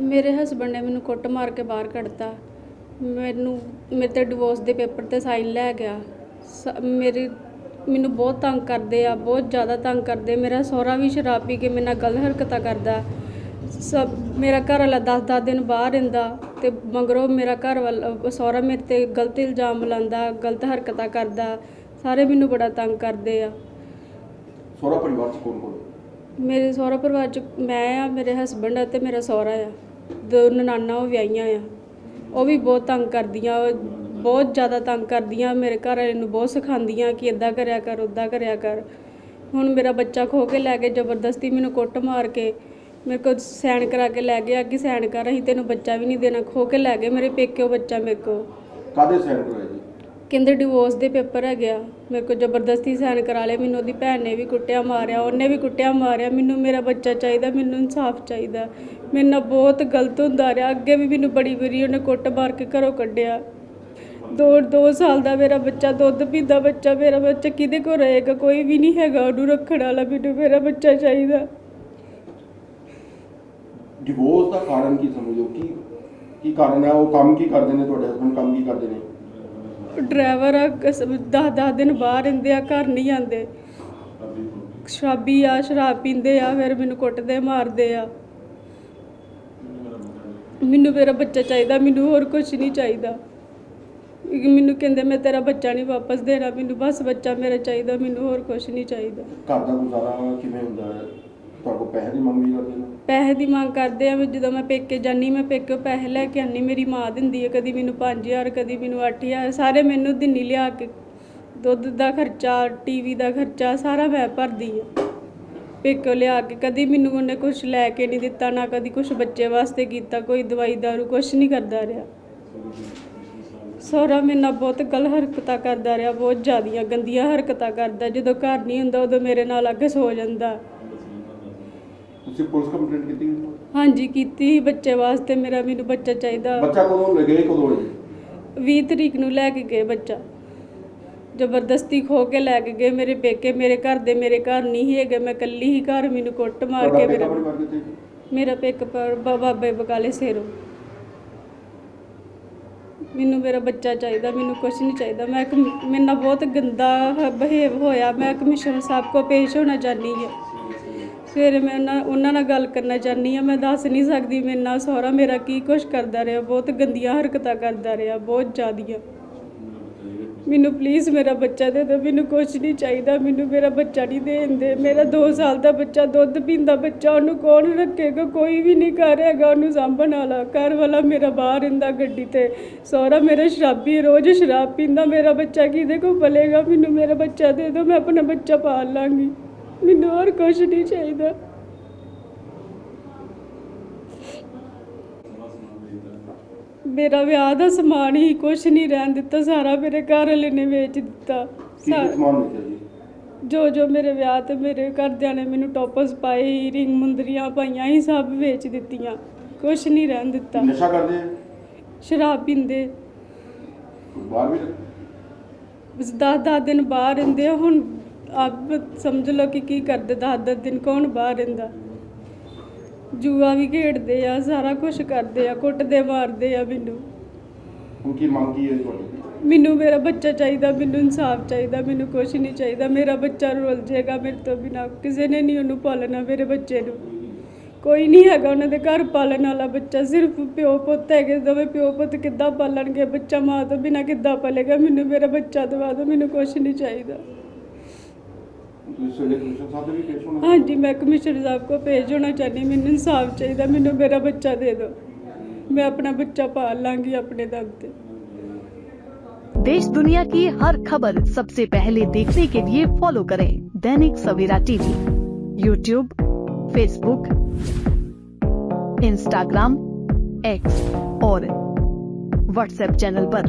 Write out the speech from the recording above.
ਮੇਰੇ ਹਸਬੰਡ ਨੇ ਮੈਨੂੰ ਕੁੱਟ ਮਾਰ ਕੇ ਬਾਹਰ ਕੱਢਤਾ। ਮੈਨੂੰ ਮੇਰੇ ਤੇ ਡਿਵੋਰਸ ਦੇ ਪੇਪਰ ਤੇ ਸਾਈਨ ਲੈ ਗਿਆ। ਸ- ਮੇਰੀ ਮੈਨੂੰ ਬਹੁਤ ਤੰਗ ਕਰਦੇ ਆ ਬਹੁਤ ਜ਼ਿਆਦਾ ਤੰਗ ਕਰਦੇ। ਮੇਰਾ ਸਹੁਰਾ ਵੀ ਸ਼ਰਾਬ ਪੀ ਕੇ ਮੇਰੇ ਨਾਲ ਗਲਤ ਹਰਕਤਾਂ ਕਰਦਾ। ਸਭ ਮੇਰਾ ਘਰ ਵਾਲਾ 10-10 ਦਿਨ ਬਾਹਰ ਰਹਿੰਦਾ ਤੇ ਮਗਰੋਂ ਮੇਰਾ ਘਰ ਵਾਲਾ ਸਹੁਰਾ ਮੇਰੇ ਤੇ ਗਲਤ ਇਲਜ਼ਾਮ ਲਾਉਂਦਾ ਗਲਤ ਹਰਕਤਾਂ ਕਰਦਾ। ਸਾਰੇ ਮੈਨੂੰ ਬੜਾ ਤੰਗ ਕਰਦੇ ਆ। ਸਹੁਰਾ ਪਰਿਵਾਰ ਚ ਕੌਣ ਕੌਣ? ਮੇਰੇ ਸਹੁਰਾ ਪਰਿਵਾਰ ਚ ਮੈਂ ਆ ਮੇਰੇ ਹਸਬੰਡ ਆ ਤੇ ਮੇਰਾ ਸਹੁਰਾ ਆ। ਦੋ ਨਨਾਣਾ ਉਹ ਵਿਆਹੀਆਂ ਆ। ਉਹ ਵੀ ਬਹੁਤ ਤੰਗ ਕਰਦੀਆਂ, ਉਹ ਬਹੁਤ ਜ਼ਿਆਦਾ ਤੰਗ ਕਰਦੀਆਂ, ਮੇਰੇ ਘਰ ਵਾਲੇ ਨੂੰ ਬਹੁਤ ਸਿਖਾਉਂਦੀਆਂ ਕਿ ਇਦਾਂ ਕਰਿਆ ਕਰ ਉਦਾਂ ਕਰਿਆ ਕਰ। ਹੁਣ ਮੇਰਾ ਬੱਚਾ ਖੋ ਕੇ ਲੈ ਕੇ ਜ਼ਬਰਦਸਤੀ ਮੈਨੂੰ ਕੁੱਟ ਮਾਰ ਕੇ ਮੇਰੇ ਕੋਲ ਸੈਨ ਕਰਾ ਕੇ ਲੈ ਗਿਆ ਕਿ ਸੈਨ ਕਰ, ਅਸੀਂ ਤੈਨੂੰ ਬੱਚਾ ਵੀ ਨਹੀਂ ਦੇਣਾ। ਖੋ ਕੇ ਲੈ ਗਏ ਮੇਰੇ ਪੇਕਿਓ ਬੱਚਾ ਮੇਰੇ ਕੋਲ। ਕਾਦੇ ਸਾਈਨ ਕਰਾਏ ਕਹਿੰਦੇ ਡਿਵੋਰਸ ਦੇ ਪੇਪਰ ਹੈਗੇ ਆ। ਮੇਰੇ ਕੋਲ ਜ਼ਬਰਦਸਤੀ ਸਾਈਨ ਕਰਾ ਲਏ ਮੈਨੂੰ ਉਹਦੀ ਭੈਣ ਨੇ ਵੀ ਕੁੱਟਿਆ, ਮਾਰਿਆ, ਉਹਨੇ ਵੀ ਕੁੱਟਿਆ, ਮਾਰਿਆ। ਮੈਨੂੰ ਮੇਰਾ ਬੱਚਾ ਚਾਹੀਦਾ, ਮੈਨੂੰ ਇਨਸਾਫ ਚਾਹੀਦਾ। ਮੇਰੇ ਨਾਲ ਬਹੁਤ ਗਲਤ ਹੁੰਦਾ ਰਿਹਾ। ਅੱਗੇ ਵੀ ਮੈਨੂੰ ਬੜੀ ਵਾਰੀ ਉਹਨੇ ਕੁੱਟ ਮਾਰ ਕੇ ਘਰੋਂ ਕੱਢਿਆ। ਦੋ ਦੋ ਸਾਲ ਦਾ ਮੇਰਾ ਬੱਚਾ, ਦੁੱਧ ਪੀਂਦਾ ਬੱਚਾ, ਮੇਰਾ ਬੱਚਾ ਕਿਹਦੇ ਕੋਲ ਰਹੇਗਾ? ਕੋਈ ਵੀ ਨਹੀਂ ਹੈਗਾ ਉਹਨੂੰ ਰੱਖਣ ਵਾਲਾ, ਮੈਨੂੰ ਮੇਰਾ ਬੱਚਾ ਚਾਹੀਦਾ। ਡਿਵੋਰਸ ਦਾ ਕਾਰਨ ਕੀ ਸਮਝੋ? ਕੀ ਕੀ ਕਾਰਨ ਹੈ? ਉਹ ਕੰਮ ਕੀ ਕਰਦੇ ਨੇ ਤੁਹਾਡੇ ਹਸਬੰਡ ਕੰਮ ਕੀ ਕਰਦੇ ਨੇ? ਡਰਾਈਵਰ ਆ 10-10 ਦਿਨ ਬਾਹਰ ਰਹਿੰਦੇ ਆ, ਘਰ ਨਹੀਂ ਆਉਂਦੇ। ਸ਼ਰਾਬੀ ਆ, ਸ਼ਰਾਬ ਪੀਂਦੇ ਆ, ਫਿਰ ਮੈਨੂੰ ਕੁੱਟਦੇ, ਮਾਰਦੇ ਆ। ਮੈਨੂੰ ਮੇਰਾ ਬੱਚਾ ਚਾਹੀਦਾ, ਮੈਨੂੰ ਹੋਰ ਕੁਝ ਨਹੀਂ ਚਾਹੀਦਾ। ਮੈਨੂੰ ਕਹਿੰਦੇ, ਮੈਂ ਤੇਰਾ ਬੱਚਾ ਨਹੀਂ ਵਾਪਸ ਦੇਣਾ, ਮੈਨੂੰ ਬਸ ਬੱਚਾ ਮੇਰਾ ਚਾਹੀਦਾ, ਮੈਨੂੰ ਹੋਰ ਕੁਝ ਨਹੀਂ ਚਾਹੀਦਾ। ਘਰ ਦਾ ਗੁਜ਼ਾਰਾ ਕਿਵੇਂ ਹੁੰਦਾ ਹੈ? ਤੁਹਾਡੇ ਕੋਲ ਪੈਸੇ ਦੀ ਮੰਗ ਵੀ ਕਰਦੇ? ਨੇ ਪੈਸੇ ਦੀ ਮੰਗ ਕਰਦੇ ਆ ਵੀ ਜਦੋਂ ਮੈਂ ਪੇਕੇ ਜਾਨੀ ਮੈਂ ਪੇਕੇ ਪੈਸੇ ਲੈ ਕੇ ਆਨੀ ਮੇਰੀ ਮਾਂ ਦਿੰਦੀ ਹੈ ਕਦੀ ਮੈਨੂੰ 5000 ਕਦੀ ਮੈਨੂੰ 8000 ਸਾਰੇ ਮੈਨੂੰ ਦਿੰਨੀ ਲਿਆ ਕੇ। ਦੁੱਧ ਦਾ ਖਰਚਾ ਟੀਵੀ ਦਾ ਖਰਚਾ, ਸਾਰਾ ਮੈਂ ਭਰਦੀ ਆ। ਪੇਕੇ ਲਿਆ ਕੇ, ਕਦੀ ਮੈਨੂੰ ਉਹਨੇ ਕੁਝ ਲੈ ਕੇ ਨਹੀਂ ਦਿੱਤਾ, ਨਾ ਕਦੀ ਕੁਝ ਬੱਚੇ ਵਾਸਤੇ ਕੀਤਾ, ਕੋਈ ਦਵਾਈ ਦਾਰੂ ਕੁਝ ਨਹੀਂ ਕਰਦਾ ਰਿਹਾ। ਸੋਹਰਾ ਮੇਰੇ ਨਾਲ ਬਹੁਤ ਗਲ ਹਰਕਤਾਂ ਕਰਦਾ ਰਿਹਾ, ਬਹੁਤ ਜ਼ਿਆਦੀਆਂ ਗੰਦੀਆਂ ਹਰਕਤਾਂ ਕਰਦਾ, ਜਦੋਂ ਘਰ ਨਹੀਂ ਹੁੰਦਾ, ਉਦੋਂ ਮੇਰੇ ਨਾਲ ਆ ਸੋ ਜਾਂਦਾ। ਤੁਸੀਂ ਪੁਲਿਸ ਕੰਪਲੇਂਟ ਕੀਤੀ? ਹਾਂਜੀ ਕੀਤੀ ਸੀ ਬੱਚੇ ਵਾਸਤੇ ਮੇਰਾ ਮੈਨੂੰ ਬੱਚਾ ਚਾਹੀਦਾ। ਬੱਚਾ ਕਦੋਂ ਲੈ ਗਏ ਕਦੋਂ ਜੀ 20 ਤਰੀਕ ਨੂੰ ਲੈ ਕੇ ਗਏ ਬੱਚਾ। ਜ਼ਬਰਦਸਤੀ ਖੋ ਕੇ ਲੈ ਕੇ ਗਏ ਮੇਰੇ ਪੇਕੇ ਮੇਰੇ ਘਰ ਦੇ ਮੇਰੇ ਘਰ ਨਹੀਂ ਹੈਗੇ ਮੈਂ ਇਕੱਲੀ ਹੀ ਘਰ ਮੈਨੂੰ ਕੁੱਟ ਮਾਰ ਕੇ ਮੇਰਾ ਮੇਰਾ ਪੇਕ ਪਰ ਬਾਬੇ ਬਕਾਲੇ ਸੇਰੋ। ਮੈਨੂੰ ਮੇਰਾ ਬੱਚਾ ਚਾਹੀਦਾ ਮੈਨੂੰ ਕੁਝ ਨਹੀਂ ਚਾਹੀਦਾ। ਮੈਂ ਇੱਕ ਮੇਰੇ ਨਾਲ ਬਹੁਤ ਗੰਦਾ ਬਿਹੇਵ ਹੋਇਆ ਮੈਂ ਕਮਿਸ਼ਨਰ ਸਾਹਿਬ ਕੋ ਪੇਸ਼ ਹੋਣਾ ਚਾਹਨੀ ਹਾਂ। ਸਵੇਰੇ ਮੈਂ ਉਹਨਾਂ ਉਹਨਾਂ ਨਾਲ ਗੱਲ ਕਰਨਾ ਚਾਹਨੀ ਹਾਂ। ਮੈਂ ਦੱਸ ਨਹੀਂ ਸਕਦੀ ਮੇਰੇ ਨਾਲ ਸਹੁਰਾ ਮੇਰਾ ਕੀ ਕੁਛ ਕਰਦਾ ਰਿਹਾ। ਬਹੁਤ ਗੰਦੀਆਂ ਹਰਕਤਾਂ ਕਰਦਾ ਰਿਹਾ, ਬਹੁਤ ਜ਼ਿਆਦੀਆਂ। ਮੈਨੂੰ ਪਲੀਜ਼ ਮੇਰਾ ਬੱਚਾ ਦੇ ਦਿਓ। ਮੈਨੂੰ ਕੁਛ ਨਹੀਂ ਚਾਹੀਦਾ। ਮੈਨੂੰ ਮੇਰਾ ਬੱਚਾ ਨਹੀਂ ਦੇਣ ਦੇ। ਮੇਰਾ 2 ਸਾਲ ਦਾ ਬੱਚਾ, ਦੁੱਧ ਪੀਂਦਾ ਬੱਚਾ, ਉਹਨੂੰ ਕੌਣ ਰੱਖੇਗਾ? ਕੋਈ ਵੀ ਨਹੀਂ ਘਰ ਹੈਗਾ। ਉਹਨੂੰ ਸਾਂਭਣ ਵਾਲਾ, ਘਰ ਵਾਲਾ ਮੇਰਾ ਬਾਹਰ ਰਹਿੰਦਾ ਗੱਡੀ ਤੇ। ਸਹੁਰਾ ਮੇਰਾ ਸ਼ਰਾਬੀ, ਰੋਜ਼ ਸ਼ਰਾਬ ਪੀਂਦਾ। ਮੇਰਾ ਬੱਚਾ ਕਿਹਦੇ ਕੋਲ ਪਲੇਗਾ ਮੈਨੂੰ ਮੇਰਾ ਬੱਚਾ ਦੇ ਦਿਓ। ਮੈਂ ਆਪਣਾ ਬੱਚਾ ਪਾਲ ਲਾਂਗੀ। ਮੈਨੂੰ ਹੋਰ ਕੁਝ ਨਹੀਂ ਚਾਹੀਦਾ। ਮੇਰਾ ਵਿਆਹ ਦਾ ਸਮਾਨ ਹੀ ਕੁਝ ਨਹੀਂ ਰਹਿਣ ਦਿੱਤਾ ਸਾਰਾ ਮੇਰੇ ਘਰ ਵਾਲੇ ਨੇ ਵੇਚ ਦਿੱਤਾ। ਕੀ ਸਾ- ਕੀ ਸਮਾਨ ਵੇਚਿਆ ਜੀ? ਜੋ ਜੋ ਮੇਰੇ ਵਿਆਹ ਤੇ ਮੇਰੇ ਘਰਦਿਆਂ ਨੇ ਮੈਨੂੰ ਟੋਪਸ ਪਾਏ ਰਿੰਗ ਮੁੰਦਰੀਆਂ ਪਾਈਆਂ ਹੀ ਸਭ ਵੇਚ ਦਿੱਤੀਆਂ। ਕੁਝ ਨਹੀਂ ਰਹਿਣ ਦਿੱਤਾ। ਨਸ਼ਾ ਕਰਦੇ ਆ? ਸ਼ਰਾਬ ਪੀਂਦੇ। ਬਾਹਰ ਵੀ ਬਸ 10-10 ਦਿਨ ਬਾਹਰ ਰਹਿੰਦੇ ਆ ਹੁਣ ਆਪ ਸਮਝ ਲਓ ਕਿ ਕੀ ਕਰਦੇ 10-10 ਦਿਨ ਕੌਣ ਬਾਹਰ ਰਹਿੰਦਾ। ਜੂਆ ਵੀ ਖੇਡਦੇ ਆ ਸਾਰਾ ਕੁਝ ਕਰਦੇ ਆ ਕੁੱਟਦੇ ਮਾਰਦੇ ਆ ਮੈਨੂੰ। ਹੁਣ ਕੀ ਮੰਗ ਕੀ ਹੈ ਤੁਹਾਡੀ? ਮੈਨੂੰ ਮੇਰਾ ਬੱਚਾ ਚਾਹੀਦਾ ਮੈਨੂੰ ਇਨਸਾਫ ਚਾਹੀਦਾ ਮੈਨੂੰ ਕੁਝ ਨਹੀਂ ਚਾਹੀਦਾ। ਮੇਰਾ ਬੱਚਾ ਰੁੱਲ ਜਾਏਗਾ ਮੇਰੇ ਤੋਂ ਬਿਨਾ ਕਿਸੇ ਨੇ ਨਹੀਂ ਉਹਨੂੰ ਪਾਲਣਾ ਮੇਰੇ ਬੱਚੇ ਨੂੰ। ਕੋਈ ਨਹੀਂ ਹੈਗਾ ਉਹਨਾਂ ਦੇ ਘਰ ਪਾਲਣ ਵਾਲਾ ਬੱਚਾ ਸਿਰਫ ਪਿਓ ਪੁੱਤ ਹੈਗੇ ਦੋਵੇਂ ਪਿਓ ਪੁੱਤ ਕਿੱਦਾਂ ਪਾਲਣਗੇ? ਬੱਚਾ ਮਾਂ ਤੋਂ ਬਿਨਾ ਕਿੱਦਾਂ ਪਲੇਗਾ? ਮੈਨੂੰ ਮੇਰਾ ਬੱਚਾ ਦਵਾ ਦਿਓ ਮੈਨੂੰ ਕੁਝ ਨਹੀਂ ਚਾਹੀਦਾ। ਹਾਂਜੀ ਮੈਂ ਕਮਿਸ਼ਨਰ ਸਾਹਿਬ ਕੋ ਭੇਜ ਹੋਣਾ ਚਾਹੁੰਦੀ ਮੈਨੂੰ ਇਨਸਾਫ ਚਾਹੀਦਾ ਮੈਨੂੰ ਮੇਰਾ ਬੱਚਾ ਦੇ ਦਿਓ ਮੈਂ ਆਪਣਾ ਬੱਚਾ ਪਾਲ ਲਾਂਗੀ ਆਪਣੇ ਦਮ ਤੇ देश दुनिया की हर खबर सबसे पहले देखने के लिए फॉलो करें Dainik Savera TV YouTube Facebook Instagram X और व्हाट्सएप चैनल पर।